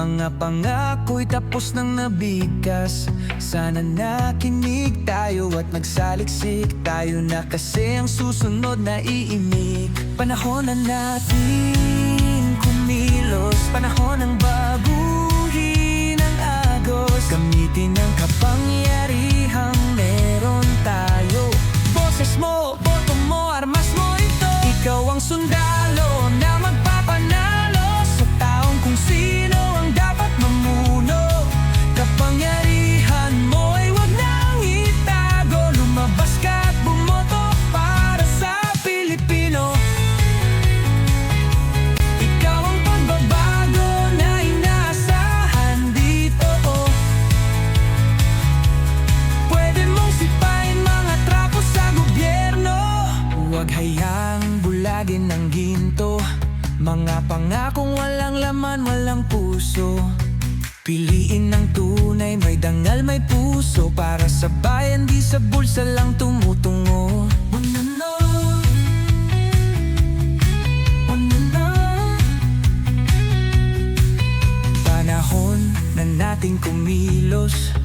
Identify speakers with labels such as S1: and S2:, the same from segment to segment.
S1: Mga pangako'y tapos nang nabigkas Sana nakinig tayo at nagsaliksik Tayo na kasi ang susunod na iimik Panahon na natin kumilos. Panahon ng baguhin ang agos. Gamitin ang kapangyarihang bulagin ng ginto. Mga pangakong walang laman, walang puso. Piliin ng tunay, may dangal, may puso. Para sa bayan, di sa bulsa lang tumutungo. Panahon na nating kumilos.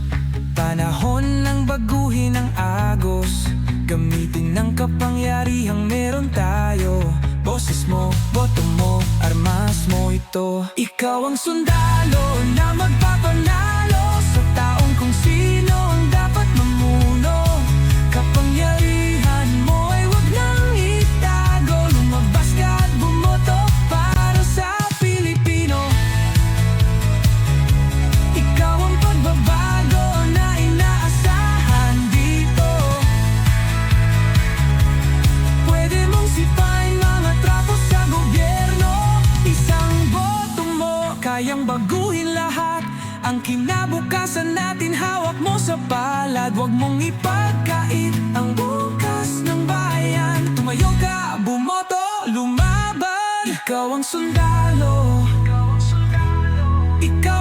S1: Panahon ng baguhin ang agos. Gamitin ng kapangyarihang meron tayo ito. Ikaw ang sundalo Ang kinabukasan natin hawak mo sa palad. Huwag mong ipagkait ang bukas ng bayan. Tumayo ka, bumoto, lumaban. Ikaw ang sundalo. Ikaw